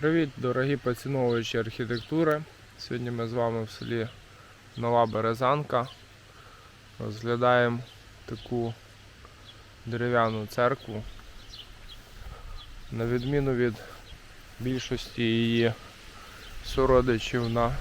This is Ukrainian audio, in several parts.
Привіт, дорогі поціновувачі архітектури. Сьогодні ми з вами в селі Нова Березанка. Розглядаємо таку дерев'яну церкву. На відміну від більшості її сородичів на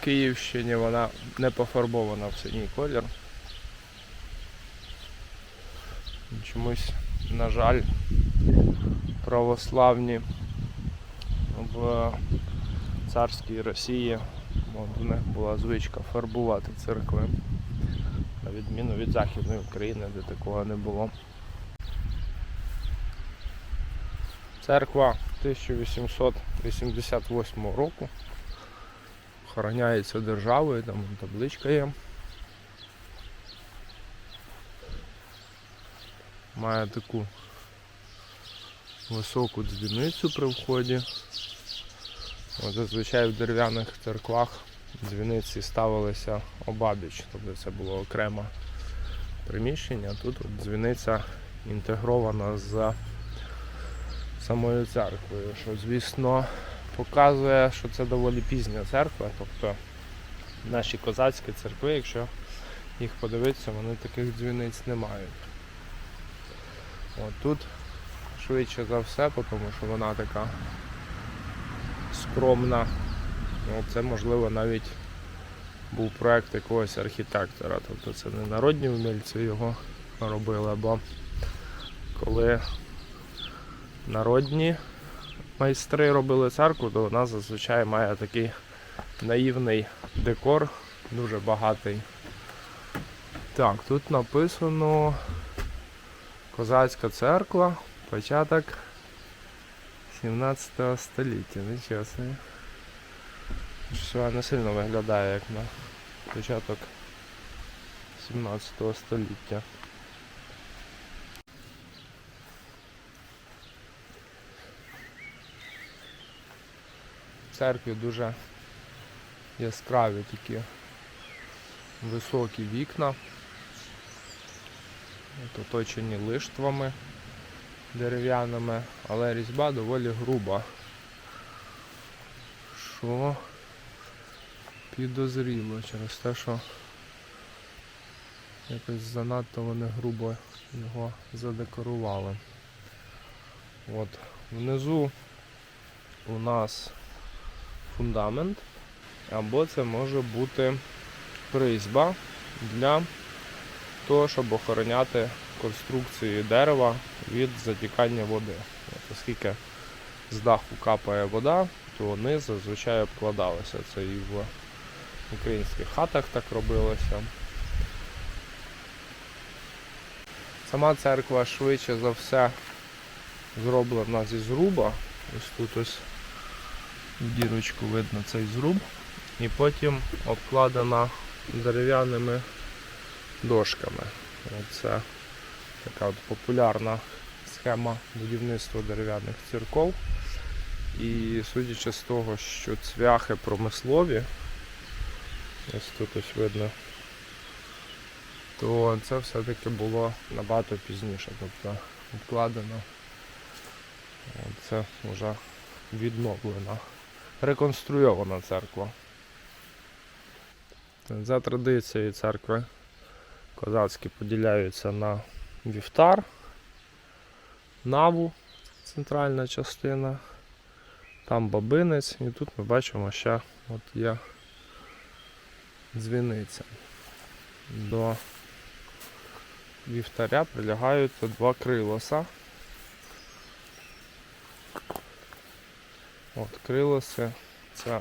Київщині, вона не пофарбована в синій колір. Чомусь, на жаль, православні в царській Росії от, у них була звичка фарбувати церкви, на відміну від Західної України, де такого не було. Церква 1888 року. Охороняється державою, там табличка є. Має таку високу дзвіницю при вході. Зазвичай в дерев'яних церквах дзвіниці ставилися обабіч, тобто це було окреме приміщення. Тут от дзвіниця інтегрована з самою церквою, що, звісно, показує, що це доволі пізня церква. Тобто наші козацькі церкви, якщо їх подивитися, вони таких дзвіниць не мають. От тут швидше за все, тому що вона така скромна. Ну, це можливо навіть був проект якогось архітектора. Тобто це не народні вмільці його робили, бо коли народні майстри робили церкву, то вона зазвичай має такий наївний декор, дуже багатий. Так, тут написано Козацька церква, початок 17 століття, нічого собі. Щось вона не сильно виглядає як на початок 17 століття. Церкві дуже яскраві такі високі вікна, От оточені лиштвами дерев'яними, але різьба доволі груба. Що підозріло через те, що якось занадто вони грубо його задекорували. От. Внизу у нас фундамент, або це може бути призьба для того, щоб охороняти конструкції дерева від затікання води. От, оскільки з даху капає вода, то низ зазвичай обкладалися. Це і в українських хатах так робилося. Сама церква швидше за все зроблена зі зруба. Ось тут ось дірочку видно цей зруб. І потім обкладена дерев'яними дошками. Це така от популярна схема будівництва дерев'яних церков. І судячи з того, що цвяхи промислові, ось тут ось видно, то це все-таки було набагато пізніше, тобто обкладено. Це вже відновлена, реконструйована церква. За традицією церкви козацькі поділяються на вівтар, наву, центральна частина, там бабинець, і тут ми бачимо ще от є дзвіниця. До вівтаря прилягають два крилоса. От крилоси це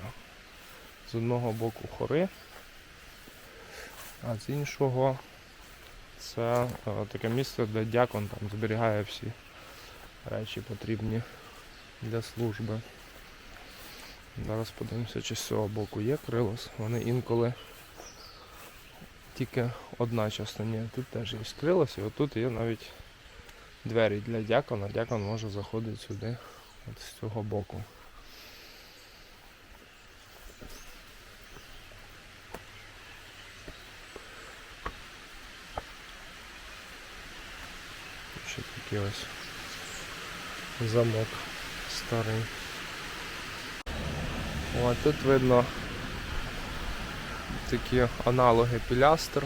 з одного боку хори, а з іншого це е, таке місце, де дякон там зберігає всі речі потрібні для служби. Зараз подивимося, чи з цього боку є крилос. Вони інколи тільки одна частина. Тут теж є крилос, і отут є навіть двері для дякона. Дякон може заходити сюди от з цього боку. Ще такий ось замок старий. О, тут видно такі аналоги пілястр.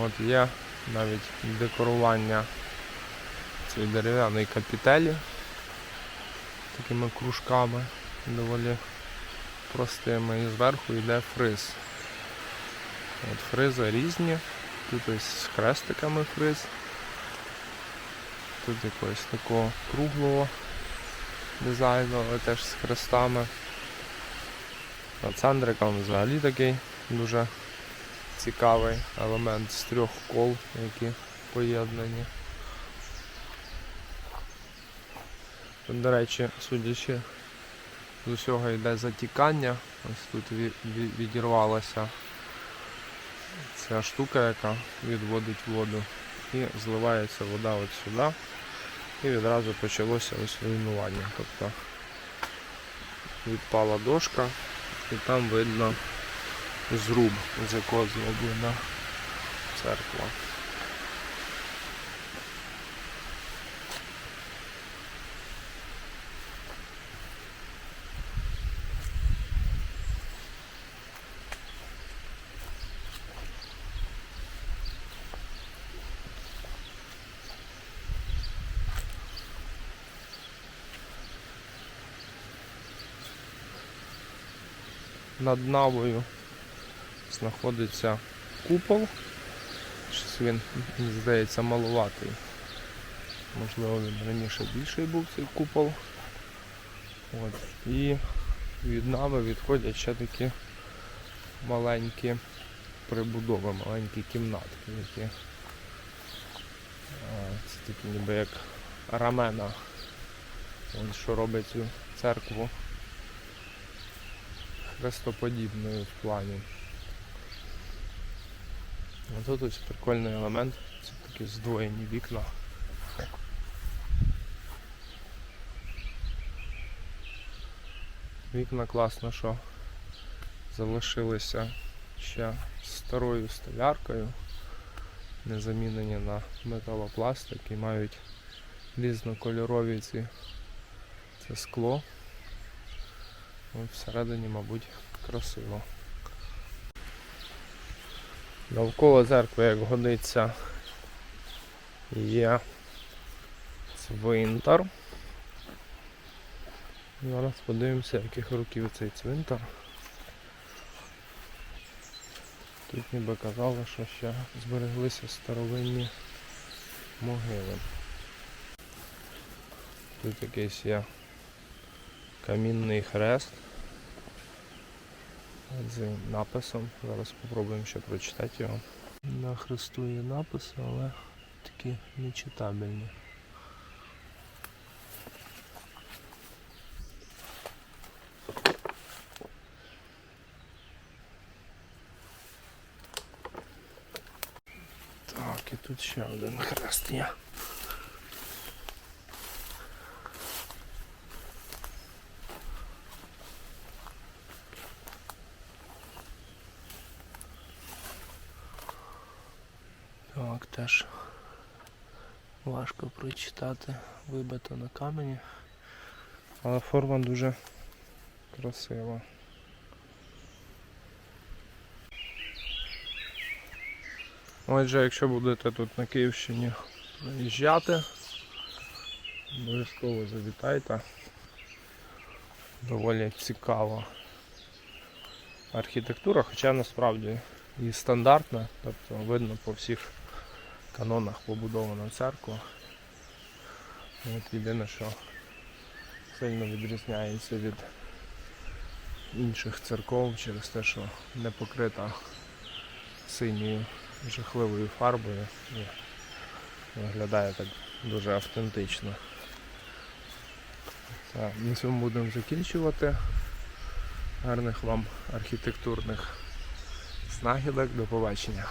От є навіть декорування цієї дерев'яної капітелі такими кружками доволі простими. І зверху йде фриз. От фризи різні. Тут ось з хрестиками фриз. Тут якогось такого круглого дизайну, але теж з хрестами. Центриком взагалі такий дуже цікавий елемент з трьох кол, які поєднані. Тут, до речі, судячи з усього йде затікання. Ось тут ві- ві- відірвалася ця штука, яка відводить воду. І зливається вода от сюди. І відразу почалося ось руйнування. Тобто відпала дошка і там видно зруб, з якого зроблена церква. Над навою знаходиться купол. Щось він, здається, малуватий. Можливо, він раніше більший був цей купол. От. І від нави відходять ще такі маленькі прибудови, маленькі кімнатки, які це такі ніби як рамена, що робить цю церкву хрестоподібною в плані. А тут ось прикольний елемент, це такі здвоєні вікна. Вікна класно, що залишилися ще старою столяркою, не замінені на металопластик і мають різнокольорові ці це скло. От всередині, мабуть, красиво. Навколо церкви, як годиться, є цвинтар. Зараз подивимося, яких років цей цвинтар. Тут ніби казали, що ще збереглися старовинні могили. Тут якийсь є камінний хрест з написом. Зараз спробуємо ще прочитати його. На хресту є написи, але такі нечитабельні. Так, і тут ще один хрест є. Так, теж важко прочитати, вибито на камені. Але форма дуже красива. Отже, якщо будете тут на Київщині приїжджати, обов'язково завітайте. Доволі цікава архітектура, хоча насправді і стандартна, тобто видно по всіх канонах побудована церква. От єдине, що сильно відрізняється від інших церков через те, що не покрита синьою жахливою фарбою і виглядає так дуже автентично. Так, на цьому будемо закінчувати. Гарних вам архітектурних знахідок. До побачення.